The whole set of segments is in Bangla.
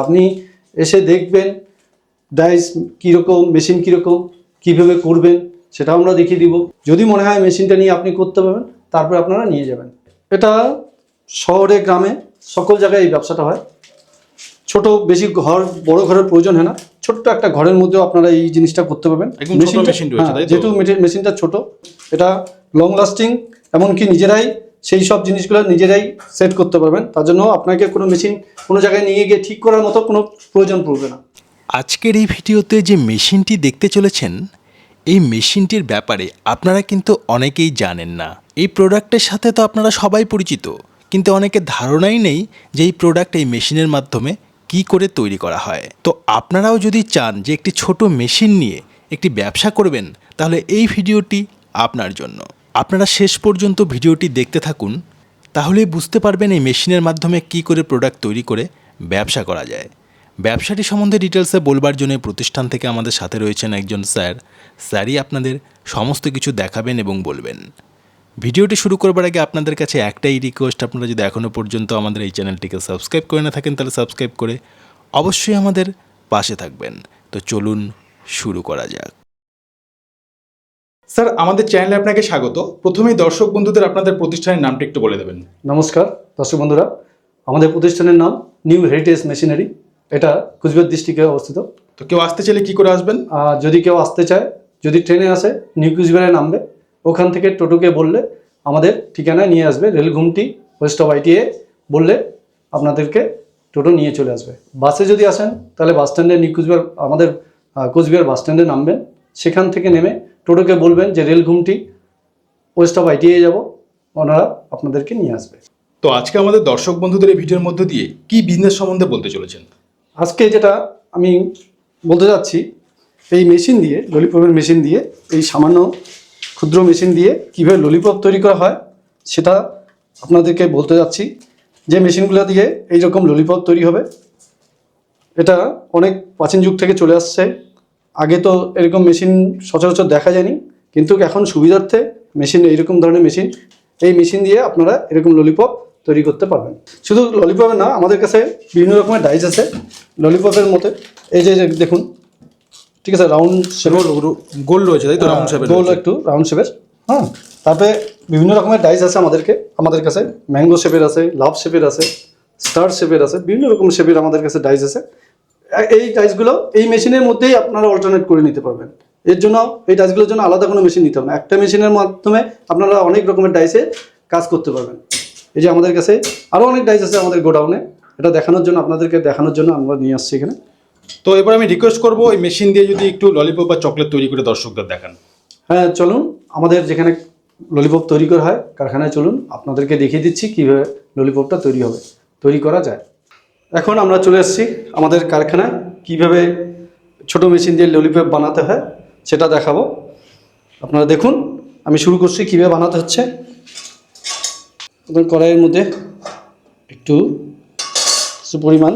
আপনি এসে দেখবেন ডাইস কীরকম মেশিন কীরকম কীভাবে করবেন সেটাও আমরা দেখিয়ে দিব। যদি মনে হয় মেশিনটা নিয়ে আপনি করতে পারবেন তারপরে আপনারা নিয়ে যাবেন। এটা শহরে গ্রামে সকল জায়গায় এই ব্যবসাটা হয়। ছোট বেশি ঘর বড় ঘরের প্রয়োজন হয় না। ছোট্ট একটা ঘরের মধ্যেও আপনারা এই জিনিসটা করতে পারবেন। মেশিনটা- হ্যাঁ? যেহেতু মেশিন- মেশিনটা ছোট এটা লং লাস্টিং এমনকি নিজেরাই সেই সব জিনিসগুলো নিজেরাই সেট করতে পারবেন। তার জন্য আপনাকে কোনো মেশিন কোনো জায়গায় নিয়ে গিয়ে ঠিক করার মতো কোনো প্রয়োজন পড়বে না। আজকের এই ভিডিওতে যে মেশিনটি দেখতে চলেছেন, এই মেশিনটির ব্যাপারে আপনারা কিন্তু অনেকেই জানেন না। এই প্রোডাক্টের সাথে তো আপনারা সবাই পরিচিত, কিন্তু অনেকের ধারণাই নেই যে এই প্রোডাক্ট এই মেশিনের মাধ্যমে কি করে তৈরি করা হয়। তো আপনারাও যদি চান যে একটি ছোট মেশিন নিয়ে একটি ব্যবসা করবেন, তাহলে এই ভিডিওটি আপনার জন্য। আপনারা শেষ পর্যন্ত ভিডিওটি দেখতে থাকুন, তাহলেই বুঝতে পারবেন এই মেশিনের মাধ্যমে কি করে প্রোডাক্ট তৈরি করে ব্যবসা করা যায়। ব্যবসাটি সম্বন্ধে ডিটেলসে বলবার জন্য প্রতিষ্ঠান থেকে আমাদের সাথে রয়েছেন একজন স্যার। স্যারই আপনাদের সমস্ত কিছু দেখাবেন এবং বলবেন। ভিডিওটি শুরু করবার আগে আপনাদের কাছে একটাই রিকোয়েস্ট আপনারা যদি এখনও পর্যন্ত আমাদের এই চ্যানেলটিকে সাবস্ক্রাইব করে না থাকেন, তাহলে সাবস্ক্রাইব করে অবশ্যই আমাদের পাশে থাকবেন। তো চলুন শুরু করা যাক। স্যার আমাদের চ্যানেলে আপনাকে স্বাগত। প্রথমেই দর্শক বন্ধুদের আপনাদের প্রতিষ্ঠানের নামটা একটু বলে দেবেন। নমস্কার দর্শক বন্ধুরা। আমাদের প্রতিষ্ঠানের নাম নিউ হেরিটেজ মেশিনারি এটা কুচবিহার ডিস্ট্রিক্টে অবস্থিত। তো কেউ আসতে চাইলে কি করে আসবেন? আর যদি কেউ আসতে চায় যদি ট্রেনে আসে নিউ কুচবিহারে নামবে। ওখান থেকে টোটোকে বললে আমাদের ঠিকানায় নিয়ে আসবে। রেলঘুমটি ওয়েস্ট অফ আইটিএ বললে আপনাদেরকে টোটো নিয়ে চলে আসবে। বাসে যদি আসেন তাহলে বাস স্ট্যান্ডে নিউ কুচবিহার আমাদের কোচবিহার বাস স্ট্যান্ডে নামবেন। সেখান থেকে নেমে টোটোকে বলবেন যে rail ঘুমটি west of I T A যাব ওনারা আপনাদেরকে নিয়ে আসবে। তো আজকে আমাদের দর্শক বন্ধুদের এই ভিডিওর মধ্য দিয়ে কি বিজনেস সম্বন্ধে বলতে চলেছেন? আজকে যেটা আমি বলতে যাচ্ছি এই মেশিন দিয়ে ললিপপের মেশিন দিয়ে এই সামান্য ক্ষুদ্র মেশিন দিয়ে কীভাবে ললিপপ তৈরি করা হয় সেটা আপনাদেরকে বলতে যাচ্ছি। যে মেশিনগুলো দিয়ে এই রকম ললিপপ তৈরি হবে এটা অনেক প্রাচীন যুগ থেকে চলে আসছে। আগে তো এরকম মেশিন সচরাচর দেখা যায়নি কিন্তু এখন সুবিধার্থে মেশিন এইরকম ধরনের মেশিন এই মেশিন দিয়ে আপনারা এরকম ললিপপ তৈরি করতে পারবেন। শুধু ললিপপের না আমাদের কাছে বিভিন্ন রকমের ডাইস আছে ললিপপের মতো। এই যে দেখুন ঠিক আছে রাউন্ড শেপের গোল রয়েছে তাই তো? রাউন্ড শেপের গোল একটু রাউন্ড শেপের হ্যাঁ। তারপরে বিভিন্ন রকমের ডাইস আছে আমাদেরকে আমাদের কাছে। ম্যাঙ্গো শেপের আছে লাভ শেপের আছে স্টার শেপের আছে বিভিন্ন রকম শেপের আমাদের কাছে ডাইস আছে। এই ডাইসগুলো এই মেশিনের মধ্যেই আপনারা অল্টারনেট করে নিতে পারবেন। এর জন্য এই ডাইসগুলোর জন্য আলাদা কোনো মেশিন নিতে হবে না। একটা মেশিনের মাধ্যমে আপনারা অনেক রকমের ডাইসে কাজ করতে পারবেন। এই যে আমাদের কাছে আরও অনেক ডাইস আছে আমাদের গোডাউনে এটা দেখানোর জন্য আপনাদেরকে দেখানোর জন্য আমরা নিয়ে আসছি এখানে। তো এবার আমি রিকোয়েস্ট করব এই মেশিন দিয়ে যদি একটু ললিপপ বা চকলেট তৈরি করে দর্শকদের দেখান। হ্যাঁ চলুন। আমাদের যেখানে ললিপপ তৈরি করা হয় কারখানায় চলুন। আপনাদেরকে দেখিয়ে দিচ্ছি কীভাবে ললিপপটা তৈরি হবে। তৈরি করা যায়। এখন আমরা চলে এসেছি আমাদের কারখানায়। কীভাবে ছোট মেশিন দিয়ে ললিপপ বানাতে হয় সেটা দেখাবো। আপনারা দেখুন আমি শুরু করছি কীভাবে বানাতে হচ্ছে। কড়াইয়ের মধ্যে একটু কিছু পরিমাণ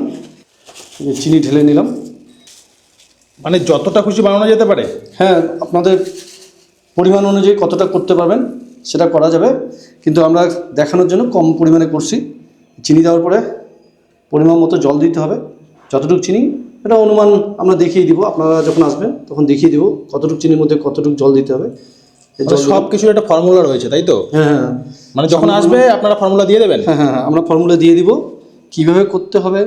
চিনি ঢেলে নিলাম। মানে যতটা খুশি বানানো যেতে পারে? হ্যাঁ আপনাদের পরিমাণ অনুযায়ী কতটা করতে পারবেন সেটা করা যাবে। কিন্তু আমরা দেখানোর জন্য কম পরিমাণে করছি। চিনি দেওয়ার পরে পরিমাণ মতো জল দিতে হবে যতটুকু চিনি এটা অনুমান আমরা দেখিয়ে দিব আপনারা যখন আসবেন তখন দেখিয়ে দিব কতটুকু চিনির মধ্যে কতটুকু জল দিতে হবে। এই সব কিছুর একটা ফর্মুলা রয়েছে তাই তো? হ্যাঁ হ্যাঁ। মানে যখন আসবে আপনারা ফর্মুলা দিয়ে দেবেন? হ্যাঁ হ্যাঁ হ্যাঁ, আমরা ফর্মুলা দিয়ে দিব কীভাবে করতে হবে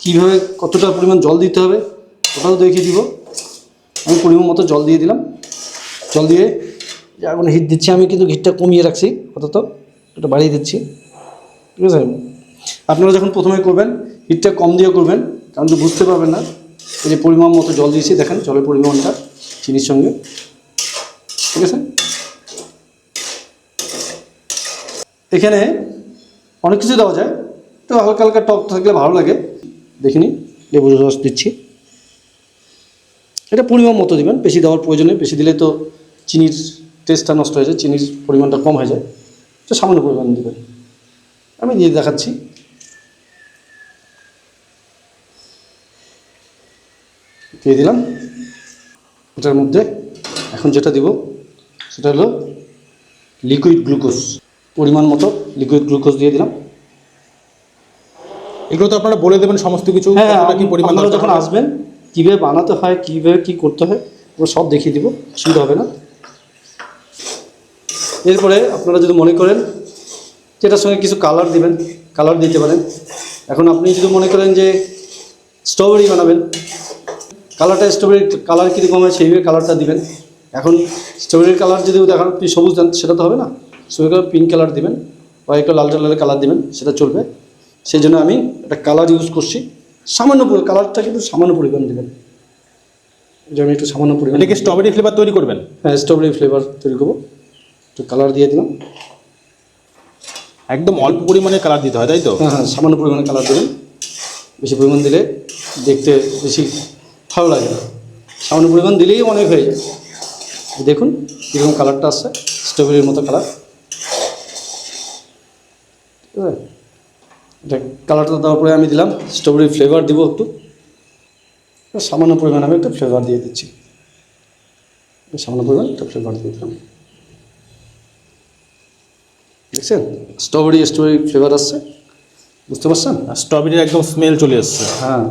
কীভাবে কতটা পরিমাণ জল দিতে হবে ওটাও দেখিয়ে দিব। আমি পরিমাণ মতো জল দিয়ে দিলাম। জল দিয়ে যে এখন হিট দিচ্ছি আমি কিন্তু হিটটা কমিয়ে রাখছি অন্তত এটা বাড়িয়ে দিচ্ছি। ঠিক আছে? আপনারা যখন প্রথমে করবেন হিটটা কম দিয়ে করবেন, কারণ তো বুঝতে পারবেন না। এই যে পরিমাণ মতো জল দিয়েছি, দেখেন জলের পরিমাণটা, চিনির সঙ্গে। ঠিক আছে? এখানে অনেক কিছু দেওয়া যায়, তো হালকা হালকা টক থাকলে ভালো লাগে। দেখিনি লেবু রস দিচ্ছি। এটা পরিমাণ মতো দিবেন, বেশি দেওয়ার প্রয়োজনে বেশি দিলে তো চিনির টেস্টটা নষ্ট হয়ে যায়, চিনির পরিমাণটা কম হয়ে যায়। তো সামান্য পরিমাণ দেবেন। আমি দিয়ে দেখাচ্ছি। দিয়ে দিলাম। এটার মধ্যে এখন যেটা দিব সেটা হলো লিকুইড গ্লুকোজ পরিমাণ মতো লিকুইড গ্লুকোজ দিয়ে দিলাম। এগুলো তো আপনারা বলে দেবেন সমস্ত কিছু হ্যাঁ কি পরিমাণ যখন আসবেন কীভাবে বানাতে হয় কীভাবে কী করতে হয় আমরা সব দেখিয়ে দিব অসুবিধা হবে না। এরপরে আপনারা যদি মনে করেন যে এটার সঙ্গে কিছু কালার দিবেন কালার দিতে পারেন। এখন আপনি যদি মনে করেন যে স্ট্রবেরি বানাবেন কালারটা স্ট্রবেরি কালার কীরকম হয় সেইভাবে কালারটা দিবেন। এখন স্ট্রবেরির কালার যদি দেখান আপনি সবুজ দেন সেটা তো হবে না? স্ট্রবেরি পিঙ্ক কালার দিবেন বা একটু লাল লাল কালার দিবেন সেটা চলবে। সেই জন্য আমি একটা কালার ইউজ করছি। সামান্য কালারটা কিন্তু সামান্য পরিমাণ দেবেন। যে আমি একটু সামান্য পরিমাণ এটাকে স্ট্রবেরি ফ্লেভার তৈরি করবেন? হ্যাঁ স্ট্রবেরি ফ্লেভার তৈরি করব। একটু কালার দিয়ে দিলাম। একদম অল্প পরিমাণে কালার দিতে হয় তাই তো? হ্যাঁ হ্যাঁ সামান্য পরিমাণে কালার দেবেন। বেশি পরিমাণ দিলে দেখতে বেশি ভালো লাগে না। সামান্য পরিমাণ দিলেই অনেক হয়ে যায়। দেখুন কীরকম কালারটা আসছে স্ট্রবেরির মতো কালার। ঠিক আছে? এটা কালারটা দেওয়ার পরে আমি দিলাম স্ট্রবেরি ফ্লেভার দিব একটু। সামান্য পরিমাণ আমি একটা ফ্লেভার দিয়ে দিচ্ছি। সামান্য পরিমাণ একটা ফ্লেভার দিয়ে দিলাম। দেখছেন? স্ট্রবেরি স্ট্রবেরি ফ্লেভার আসছে। বুঝতে পারছেন? আর স্ট্রবেরির একদম স্মেল চলে আসছে। হ্যাঁ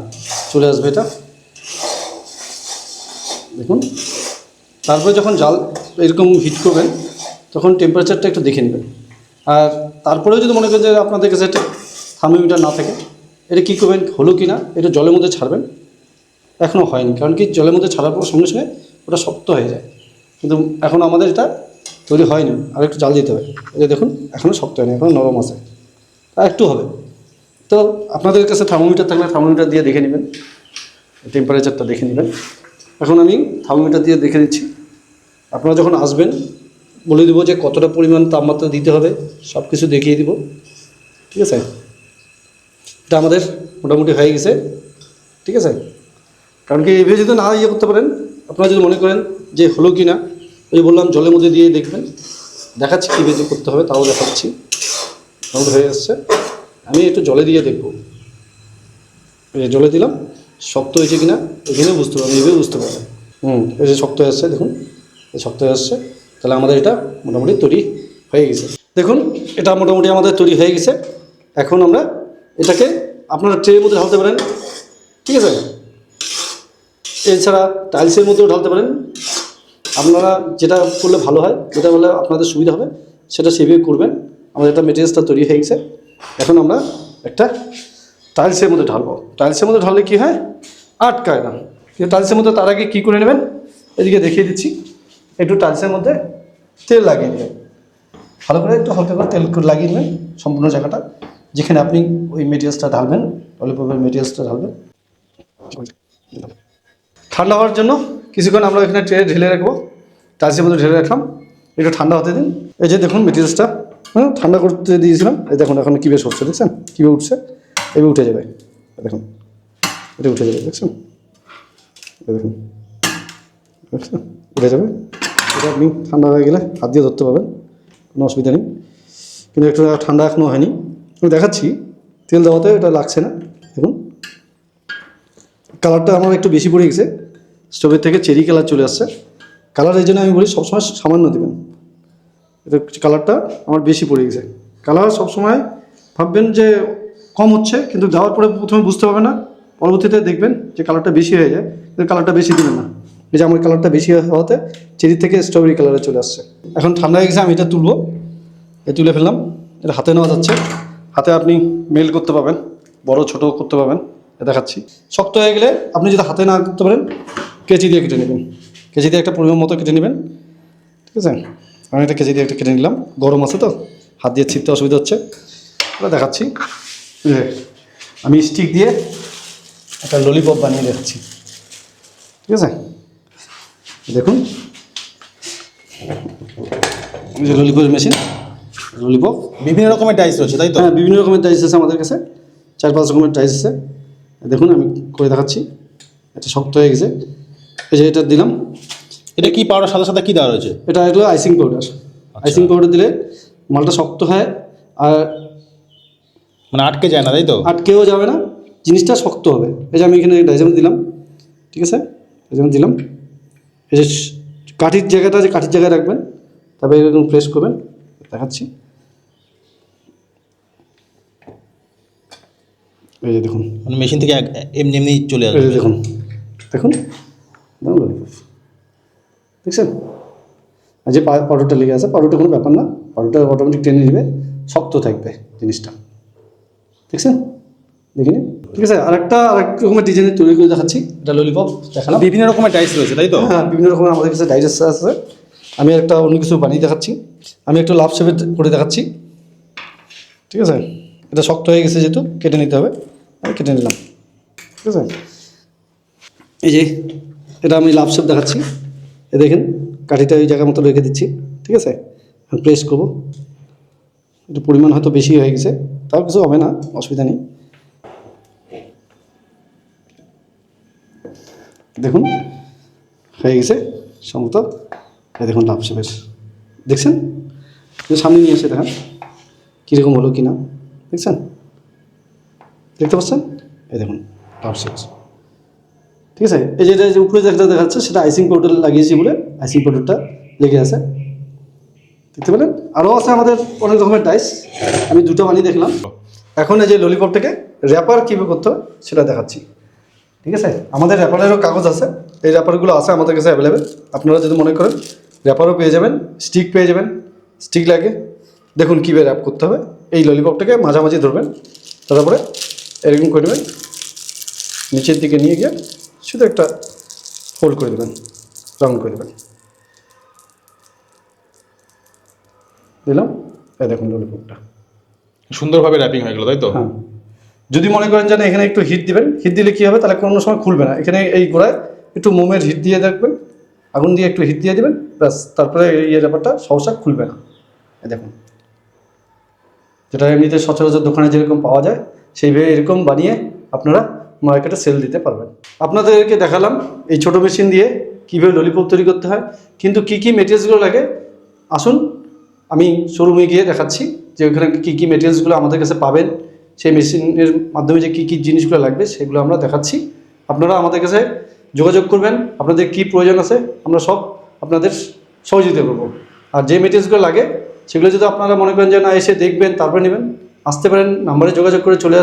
চলে আসবে এটা। দেখুন। তারপরে যখন জাল এরকম হিট করবেন, তখন টেম্পারেচারটা একটু দেখে নেবেন। আর তারপরেও যদি মনে করেন যে আপনাদের কাছে থার্মোমিটার না থাকে, এটা কী করবেন, হলো কি না এটা জলের মধ্যে ছাড়বেন। এখনও হয়নি, কারণ কি জলের মধ্যে ছাড়ার পর সঙ্গে সঙ্গে ওটা শক্ত হয়ে যায়। কিন্তু এখন আমাদের এটা তৈরি হয়নি, আর একটু জাল দিতে হবে। যে দেখুন এখনও শক্ত হয়নি এখনও নরম আছে। আর একটু হবে। তো আপনাদের কাছে থার্মোমিটার থাকলে থার্মোমিটার দিয়ে দেখে নেবেন টেম্পারেচারটা দেখে নেবেন। এখন আমি থার্মোমিটার দিয়ে দেখে নিচ্ছি। আপনারা যখন আসবেন, বলে দেবো যে কতটা পরিমাণ তাপমাত্রা দিতে হবে সব কিছু দেখিয়ে দিব। ঠিক আছে? এটা আমাদের মোটামুটি হয়ে গেছে। ঠিক আছে? কারণ কি এইভাবে যদি না ইয়ে করতে পারেন, আপনারা যদি মনে করেন যে হলো কি না ওই বললাম জলের মধ্যে দিয়ে দেখবেন। দেখাচ্ছি কীভাবে করতে হবে, তাও দেখাচ্ছি। হয়ে যাচ্ছে আমি একটু জলে দিয়ে দেখব। জলে দিলাম। শক্ত হয়েছে কিনা এখানে বুঝতে পারবেন এইভাবে বুঝতে পারবেন। হুম। এই যে শক্ত হয়ে আসছে দেখুন এই শক্ত হয়ে আসছে তাহলে আমাদের এটা মোটামুটি তৈরি হয়ে গেছে। দেখুন এটা মোটামুটি আমাদের তৈরি হয়ে গেছে। এখন আমরা এটাকে আপনারা ট্রের মধ্যে ঢালতে পারেন ঠিক আছে? এছাড়া টাইলসের মধ্যেও ঢালতে পারেন। আপনারা যেটা করলে ভালো হয় যেটা বলে আপনাদের সুবিধা হবে সেটা সেভাবে করবেন। আমাদের একটা মেটেরিয়ালসটা তৈরি হয়ে গেছে। এখন আমরা একটা টাইলসের মধ্যে ঢালবো। টাইলসের মধ্যে ঢাললে কী হয়? আটকায় না। কিন্তু টাইলসের মধ্যে তার আগে কী করে নেবেন? এদিকে দেখিয়ে দিচ্ছি। একটু টাইলসের মধ্যে তেল লাগিয়ে নেবেন। ভালো করে একটু হালকা করে তেল লাগিয়ে নেবেন সম্পূর্ণ জায়গাটা। যেখানে আপনি ওই মেটেরিয়ালসটা ঢালবেন ললিপপের মেটেরিয়ালসটা ঢালবেন। ঠান্ডা হওয়ার জন্য কিছুক্ষণ আমরা এখানে ট্রে ঢেলে রাখব। টাইলসের মধ্যে ঢেলে রাখলাম। একটু ঠান্ডা হতে দিন। এই যে দেখুন, মেটেরিয়ালসটা হ্যাঁ ঠান্ডা করতে দিয়েছিলাম। এই দেখুন, এখন কীভাবে সরছে দেখছেন? কীভাবে উঠছে? এভাবে উঠে যাবে। দেখুন, এটা উঠে যাবে, দেখছেন? দেখুন? উঠে যাবে। এটা আপনি ঠান্ডা হয়ে গেলে হাত দিয়ে ধরতে পারবেন, কোনো অসুবিধা নেই। কিন্তু একটু ঠান্ডা এখনও হয়নি। আমি দেখাচ্ছি, তেল দেওয়াতে এটা লাগছে না। দেখুন, কালারটা আমার একটু বেশি পড়ে গেছে। স্টোভের থেকে চেরি কালার চলে আসছে। কালার এই জন্য আমি বলি সবসময় সামান্য দেবেন। এটা কালারটা আমার বেশি পড়ে গেছে। কালার সবসময় ভাববেন যে কম হচ্ছে, কিন্তু দেওয়ার পরে প্রথমে বুঝতে পারবে না। পরবর্তীতে দেখবেন যে কালারটা বেশি হয়ে যায়, কিন্তু কালারটা বেশি দিবেন না। এই যে আমার কালারটা বেশি হওয়াতে চেরি থেকে স্ট্রবেরি কালারে চলে আসছে। এখন ঠান্ডা হয়ে গেছে, আমি এটা তুলবো। এ তুলে ফেললাম, এটা হাতে নেওয়া যাচ্ছে। হাতে আপনি মেল করতে পারবেন, বড় ছোট করতে পারবেন এ দেখাচ্ছি। শক্ত হয়ে গেলে আপনি যদি হাতে না করতে পারেন, কেচি দিয়ে কেটে নেবেন। কেচি দিয়ে একটা পরিমাণ মতো কেটে নেবেন, ঠিক আছে? আমি একটা কেজি দিয়ে একটা কেটে নিলাম। গরম আছে তো, হাত দিয়ে ছিপতে অসুবিধা হচ্ছে। ওটা দেখাচ্ছি। আমি স্টিক দিয়ে একটা ললিপপ বানিয়ে দেখাচ্ছি। ঠিক আছে? দেখুন। যে ললিপপের মেশিন ললিপপ বিভিন্ন রকমের টাইস রয়েছে তাই তো? হ্যাঁ বিভিন্ন রকমের টাইস আছে আমাদের কাছে। চার পাঁচ রকমের টাইস আছে। দেখুন আমি করে দেখাচ্ছি। এটা শক্ত হয়ে গেছে। এই যে এটা দিলাম। এটা কি পাউডার সাদা সাদা কি দেওয়া রয়েছে? এটা হলো আইসিং পাউডার আইসিং পাউডার দিলে মালটা শক্ত হয়। আর মানে আটকে যায় না তাই তো? আটকেও যাবে না জিনিসটা শক্ত হবে। এই যে আমি এখানে ডাইজাম দিলাম ঠিক আছে? ডাইজাম দিলাম। এই যে কাঠির জায়গাটা যে কাঠির জায়গায় রাখবেন। তারপরে এরকম প্রেস করবেন দেখাচ্ছি। এই যে দেখুন। মানে মেশিন থেকে এক- এমনি এমনি চলে আসবে। দেখুন দেখুন। ললিপপ দেখছেন? আর যে পাউডারটা লেগে আছে পাউডারটা কোনো ব্যাপার না। পাউডারটা অটোমেটিক টেনে নেবে শক্ত থাকবে জিনিসটা। দেখছেন? দেখিনি? ঠিক আছে আর আরেকটা আরেক রকমের ডিজাইনের তৈরি করে দেখাচ্ছি। এটা ললিপপ দেখালাম। বিভিন্ন রকমের টাইস রয়েছে তাই তো? হ্যাঁ বিভিন্ন রকমের আমাদের কাছে ডাইজেস্ট আছে। আমি একটা অন্য কিছু বানিয়ে দেখাচ্ছি। আমি একটু লাভ শেপে করে দেখাচ্ছি। ঠিক আছে? এটা শক্ত হয়ে গেছে যেহেতু কেটে নিতে হবে। আমি কেটে নিলাম। ঠিক আছে? এই যে এটা আমি লাভ শেপ দেখাচ্ছি। এ দেখেন কাঠিটা ওই জায়গার মতো রেখে দিচ্ছি। ঠিক আছে? আমি প্রেস করব। একটু পরিমাণ হয়তো বেশি হয়ে গেছে। তাও কিছু হবে না, অসুবিধা নেই। দেখুন, হয়ে গেছে সম্ভবত। দেখুন লাভ শেপের দেখছেন? সামনে নিয়ে এসে দেখান, কীরকম হলো কি না দেখছেন? দেখতে পাচ্ছেন? এই দেখুন লাভ শেপ ঠিক আছে? এই যেটা যে উপরে যেটা দেখাচ্ছে সেটা আইসিং পাউডার লাগিয়েছি বলে আইসিং পাউডারটা লেগে আছে। দেখতে পেলেন? আরও আছে আমাদের অনেক রকমের ডাইস আমি দুটো বানিয়ে দেখলাম। এখন এই যে ললিপপটাকে র্যাপার কীভাবে করতে হয়, সেটা দেখাচ্ছি। ঠিক আছে? আমাদের র্যাপারেরও কাগজ আছে। এই র্যাপারগুলো আছে আমাদের কাছে অ্যাভেলেবেল আপনারা যদি মনে করেন র্যাপারও পেয়ে যাবেন স্টিক পেয়ে যাবেন স্টিক লাগে। দেখুন কীভাবে র্যাপ করতে হবে। এই ললিপপটাকে মাঝামাঝি ধরবেন। তারপরে এরকম করে দেবেন নিচের দিকে নিয়ে গিয়ে শুধু একটা ফোল্ড করে দেবেন। রাউন্ড করে দেবেন। দিলাম। এই দেখুন ললিপপটা সুন্দরভাবে র্যাপিং হয়ে গেল তাই তো? হ্যাঁ। যদি মনে করেন যে না, এখানে একটু হিট দিবেন হিট দিলে কী হবে? তাহলে কোনো সময় খুলবে না। এখানে এই গোড়ায় একটু মোমের হিট দিয়ে দেখবেন। আগুন দিয়ে একটু হিট দিয়ে দিবেন। ব্যাস তারপরে এই ইয়ে ব্যাপারটা সহসা খুলবে না। এই দেখুন। যেটা এমনিতে সচরাচর দোকানে যেরকম পাওয়া যায় সেইভাবে এরকম বানিয়ে আপনারা মার্কেটে সেল দিতে পারবেন। আপনাদেরকে দেখালাম এই ছোট মেশিন দিয়ে কীভাবে ললিপপ তৈরি করতে হয়। কিন্তু কী কী মেটেরিয়ালসগুলো লাগে আসুন আমি শোরুমে গিয়ে দেখাচ্ছি যে ওইখানে কী কী মেটেরিয়ালসগুলো আমাদের কাছে পাবেন, সেই মেশিনের মাধ্যমে যে কী কী জিনিসগুলো লাগবে, সেগুলো আমরা দেখাচ্ছি। আপনারা আমাদের কাছে যোগাযোগ করবেন, আপনাদের কি প্রয়োজন আছে, আমরা সব আপনাদের সহযোগিতা করব। আর যে মেটেরিয়ালসগুলো লাগে, সেগুলো যদি আপনারা মনে করেন যে না, এসে দেখবেন, তারপরে নেবেন, আসতে পারেন, নাম্বারে যোগাযোগ করে চলে আসবেন।